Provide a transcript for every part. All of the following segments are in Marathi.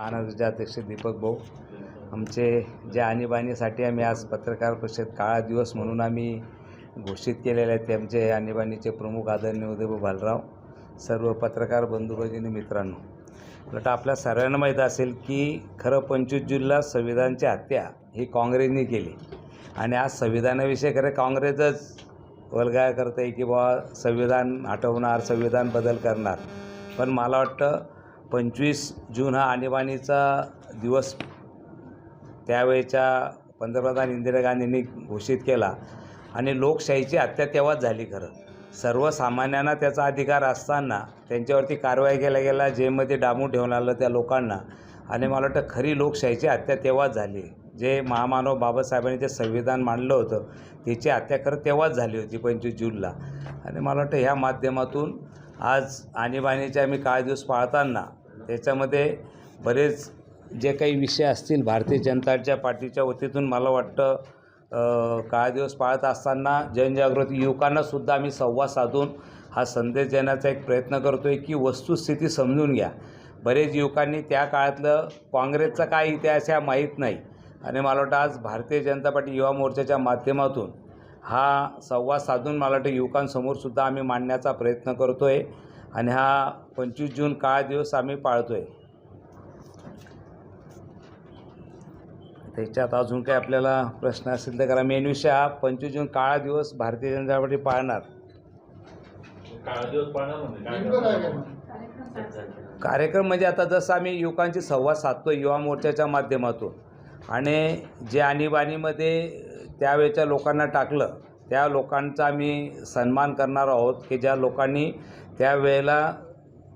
महाराष्ट्राचे अध्यक्ष दीपक भाऊ. आमचे जे आणीबाणीसाठी आम्ही आज पत्रकार परिषद काळा दिवस म्हणून आम्ही घोषित केलेले आहेत ते आमचे आणीबाणीचे प्रमुख आदरणीय उदयभाऊ भालराव सर्व पत्रकार बंधू भगिनी मित्रांनो. उलट आपल्या सर्वांना माहीत असेल की खरं पंचवीस जूनला संविधानची हत्या ही काँग्रेसने केली. आणि आज संविधानाविषयी खरं काँग्रेसच वलगाय करत आहे की बाबा संविधान हटवणार संविधान बदल करणार. पण मला वाटतं पंचवीस जून हा आणीबाणीचा दिवस त्यावेळेच्या पंतप्रधान इंदिरा गांधींनी घोषित केला. आणि लोकशाहीची हत्या तेव्हाच झाली खरं. सर्वसामान्यांना त्याचा अधिकार असताना त्यांच्यावरती कारवाई केल्या गेल्या जेमध्ये डांबून ठेवून आलं त्या लोकांना. आणि मला वाटतं खरी लोकशाहीची हत्या तेव्हाच झाली. जे महामानव बाबासाहेबांनी जे संविधान मांडलं होतं त्याची हत्या खरं तेव्हाच झाली होती पंचवीस जूनला. आणि मला वाटतं ह्या माध्यमातून आज आणीबाणीचे आम्ही काळ दिवस पाळताना त्याच्यामध्ये बरेच जे काही विषय असतील भारतीय जनताच्या पार्टीच्या वतीतून मला वाटतं काळ दिवस पाळत असताना जनजागृती युवकांनासुद्धा आम्ही संवाद साधून हा संदेश देण्याचा एक प्रयत्न करतो आहे की वस्तुस्थिती समजून घ्या. बरेच युवकांनी त्या काळातलं काँग्रेसचा काय इतिहास ह्या माहीत नाही. आणि मला वाटतं आज भारतीय जनता पार्टी युवा मोर्चाच्या माध्यमातून हा संवाद साधून मला वाटतं युवकांसमोरसुद्धा आम्ही मांडण्याचा प्रयत्न करतो आहे आणि हा पंचवीस जून काळा दिवस आम्ही पाळतो आहे त्याच्यात अजून काही आपल्याला प्रश्न असेल तर करा. मेन विषय हा पंचवीस जून काळा दिवस भारतीय जनता पार्टी पाळणार. काळा दिवस पाळणार म्हणजे कार्यक्रम म्हणजे आता जसं आम्ही युवकांची संवाद साधतो युवा मोर्चाच्या माध्यमातून. आणि जे आणीबाणीमध्ये त्यावेळच्या लोकांना टाकलं त्या लोकांचा आम्ही सन्मान करणार आहोत की ज्या लोकांनी त्यावेळेला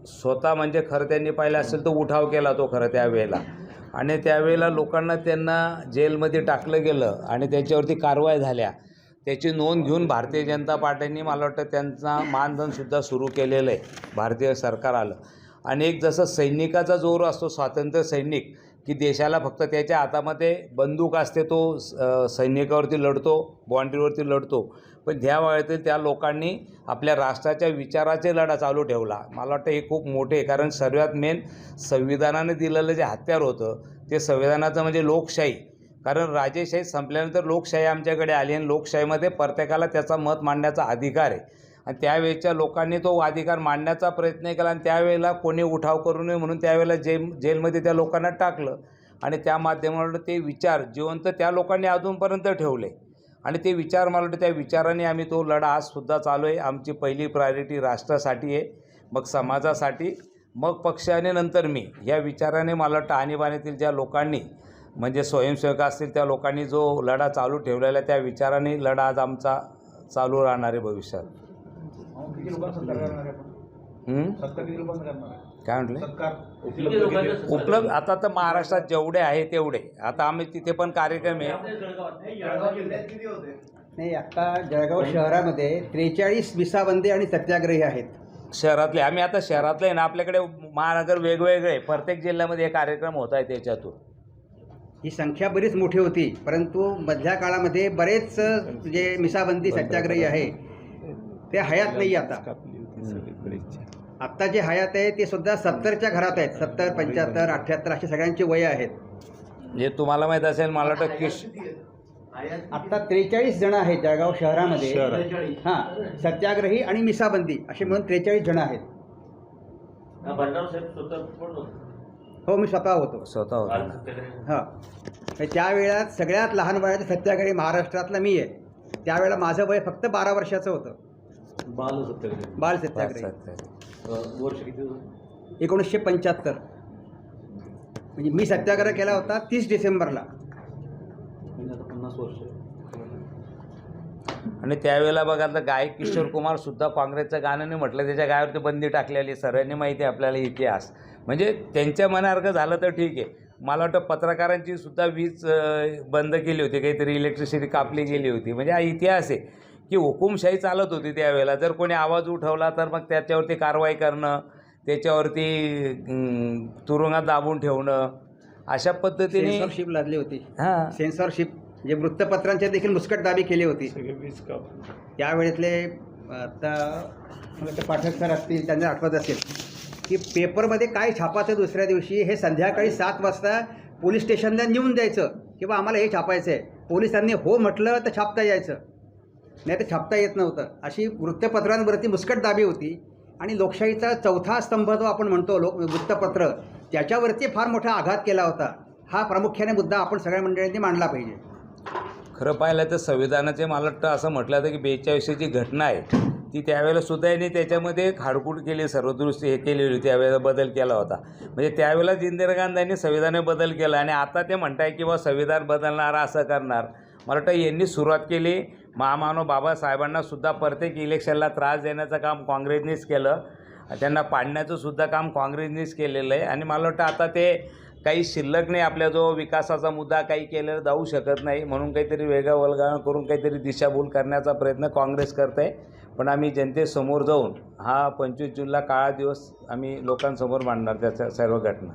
स्वतः म्हणजे खरं त्यांनी पाहिलं असेल तर उठाव केला तो खरं त्यावेळेला. आणि त्यावेळेला लोकांना त्यांना जेलमध्ये टाकलं गेलं आणि त्याच्यावरती कारवाई झाल्या. त्याची नोंद घेऊन भारतीय जनता पार्टीने मला वाटतं त्यांचा मानधनसुद्धा सुरू केलेलं आहे. भारतीय सरकार आलं. आणि एक जसं सैनिकाचा जोर असतो स्वातंत्र्य सैनिक की देशाला फक्त त्याच्या हातामध्ये बंदूक असते तो सैनिकावरती लढतो बाँड्रीवरती लढतो. पण ज्या वेळेतील त्या लोकांनी आपल्या राष्ट्राच्या विचाराचे लढा चालू ठेवला. मला वाटतं हे खूप मोठे आहे कारण सर्वात मेन संविधानाने दिलेलं जे हत्यार होतं ते संविधानाचं म्हणजे लोकशाही. कारण राजेशाही संपल्यानंतर लोकशाही आमच्याकडे आली आणि लोकशाहीमध्ये प्रत्येकाला त्याचा मत मांडण्याचा अधिकार आहे. आणि त्यावेळेच्या लोकांनी तो अधिकार मांडण्याचा प्रयत्न केला आणि त्यावेळेला कोणी उठाव करू नये म्हणून त्यावेळेला जेल जेलमध्ये त्या लोकांना टाकलं. आणि त्या माध्यमावर ते विचार जिवंत त्या लोकांनी अजूनपर्यंत ठेवले. आणि ते विचार मला वाटतं त्या विचाराने आम्ही तो लढा आजसुद्धा चालू आहे. आमची पहिली प्रायोरिटी राष्ट्रासाठी आहे मग समाजासाठी मग पक्ष आणि नंतर मी. या विचाराने मला वाटतं आणीबाणीतील ज्या लोकांनी म्हणजे स्वयंसेवक असतील त्या लोकांनी जो लढा चालू ठेवलेला आहे त्या विचाराने लढा आज आमचा चालू राहणार आहे भविष्यात. किती लोकांना सत्कार करणार आहे आपण? हं? सत्कार किती लोकांना करणार आहे. काय म्हटले? सत्कार किती? उपलब्ध आता तर महाराष्ट्रात जेवढे आहे तेवढे. आता आम्ही तिथे पण कार्यक्रम आहे. नाही, जळगाव जिल्ह्यात किती होते? नाही आता जळगाव शहरामध्ये त्रेचाळीस विसाबंदी आणि सत्याग्रही आहेत. शहरातले. आम्ही आता शहरातले आहे ना आपल्याकडे महानगर वेगवेगळे. प्रत्येक जिल्ह्यामध्ये हे कार्यक्रम होत आहे त्याच्यातून. ही संख्या बरीच मोठी होती परंतु मधल्या काळामध्ये बरेच जे मिसाबंदी सत्याग्रही आहे. ते हयात नाही आता. आत्ता जे हयात आहे ते सुद्धा सत्तरच्या घरात आहेत. सत्तर पंच्याहत्तर अठ्ठ्याहत्तर अशी सगळ्यांची वय आहेत. जे तुम्हाला माहीत असेल मला वाटतं किश आत्ता त्रेचाळीस जण आहेत जळगाव शहरामध्ये. हां सत्याग्रही आणि मिसाबंदी असे म्हणून त्रेचाळीस जण आहेत. हा. हो मी स्वतः होतो. स्वतः होता. हां. त्या वेळात सगळ्यात लहान वयाचे सत्याग्रही महाराष्ट्रातला मी आहे. त्यावेळेला माझं वय फक्त बारा वर्षाचं होतं. बाल सत्याग्रही. बाल सत्याग्रही अं, वर्ष किती होतं? एकोणीसशे पंच्याहत्तर. म्हणजे मी सत्याग्रह केला होता तीस डिसेंबरला. म्हणजे आता पन्नास वर्ष. आणि त्यावेळेला बघा आता गायक किशोर कुमार सुद्धा काँग्रेसचं गाणं नाही म्हटलं त्याच्या गायावरती बंदी टाकलेली सर्वांनी माहिती आहे आपल्याला इतिहास. म्हणजे त्यांच्या मनासारखं झालं तर ठीक आहे. मला वाटतं पत्रकारांची सुद्धा वीज अं, बंद केली होती. काहीतरी इलेक्ट्रिसिटी कापली गेली होती. म्हणजे हा इतिहास आहे. की हुकुमशाही चालत होती त्यावेळेला. जर कोणी आवाज उठवला तर मग त्याच्यावरती कारवाई करणं त्याच्यावरती तुरुंगात दाबून ठेवणं अशा पद्धतीने सेन्सॉरशिप लादली होती. हां. सेन्सॉरशिप जे वृत्तपत्रांच्या देखील मुस्कटदाबी केली होती. त्यावेळेतले आता पाठक सर असतील त्यांना आठवत असेल की पेपरमध्ये काय छापाचं दुसऱ्या दिवशी हे संध्याकाळी सात वाजता पोलीस स्टेशनला नेऊन द्यायचं किंवा आम्हाला हे छापायचं आहे पोलिसांनी हो म्हटलं तर छापता यायचं. नाही तर छापता येत नव्हतं. अशी वृत्तपत्रांवरती मुस्कट दाबी होती आणि लोकशाहीचा चौथा स्तंभ जो आपण म्हणतो लोक वृत्तपत्र त्याच्यावरती फार मोठा आघात केला होता. हा प्रामुख्याने मुद्दा आपण सगळ्या मंडळींनी मांडला पाहिजे. खरं पाहिलं तर संविधानाचे मला वाटतं असं म्हटलं होतं की बेचाळीसची घटना आहे ती त्यावेळेला सुद्धा यांनी त्याच्यामध्ये खाडकूट केली सर्वदृष्टी हे केलेली होती त्यावेळेला बदल केला होता. म्हणजे त्यावेळेला इंदिरा गांधींनी संविधानात बदल केला आणि आता ते म्हणताय की बा संविधान बदलणार असं करणार. मला वाटतं यांनी सुरुवात केली महामानव बाबासाहेबांना सुद्धा प्रत्येक इलेक्शनला त्रास देण्याचं काम काँग्रेसनेच केलं. त्यांना पाडण्याचं सुद्धा काम काँग्रेसनेच केलेलं आहे. आणि मला वाटतं आता ते काही शिल्लक नाही आपल्या जो विकासाचा मुद्दा काही केलेला जाऊ शकत नाही. म्हणून काहीतरी वेगळं वल्गळा करून काहीतरी दिशाभूल करण्याचा प्रयत्न काँग्रेस करत आहे पण आम्ही जनतेसमोर जाऊन हा पंचवीस जूनला काळा दिवस आम्ही लोकांसमोर मांडणार त्याच्या सर्व घटना.